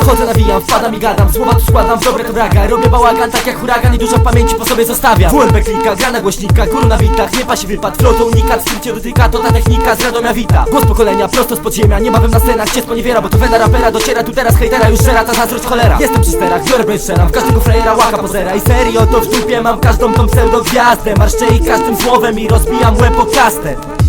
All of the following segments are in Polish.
Wchodzę, nawijam, wpadam i gadam. Słowa tu składam w dobre to braga. Robię bałagan tak jak huragan i dużo pamięci po sobie zostawiam. WMP klika, gra na głośnikach, guru na witach Nie pasi wypad, flotą unikat, skrycie dotyka. To ta technika z Radomia wita. Głos pokolenia, prosto z podziemia. Niebawem na scenach cię sponiewiera Bo to wena rapera dociera tu teraz. Hejtera Już żera ta zazdrość cholera. Jestem przy sterach, biorę bez szczeram W każdego frejera łaka pozera I serio to w dupie mam każdą tą pseudo gwiazdę. Marszczę ich każdym słowem i rozbijam łeb o kastet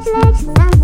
Let's, let's.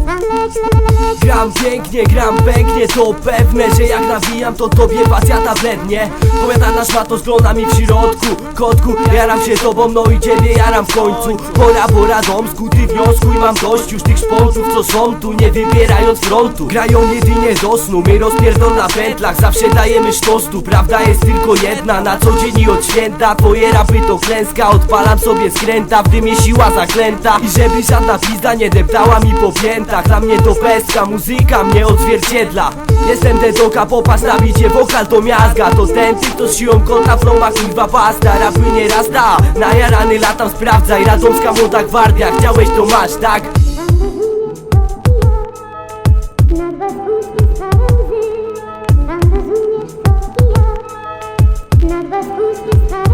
Gram pięknie, gram pęknie, to pewne, że jak nawijam to tobie wacjata blednie. Powiadana szmato zgląda mi w środku Kotku, jaram się tobą, no i ciebie jaram w końcu. Pora po radomsku, ty wnioskuj, mam dość już tych szpontów co są tu Nie wybierając frontu. Grają jedynie do snu, my rozpierdol na pętlach Zawsze dajemy sztostu, prawda jest tylko jedna Na co dzień i od święta, twoje rapy to klęska Odpalam sobie skręta, w dymie siła zaklęta. I żeby żadna pizda nie deptała mi po piętach Dla mnie to pestka, muzyka mnie odzwierciedla. Jestem dedoka, popatrz na bicie, wokal to miazga. To ten typ, to z siłą kota flow ma kurwa pasta. Rapy nie raz da, najarany latam sprawdzaj Radomska młoda gwardia, chciałeś to masz, tak? I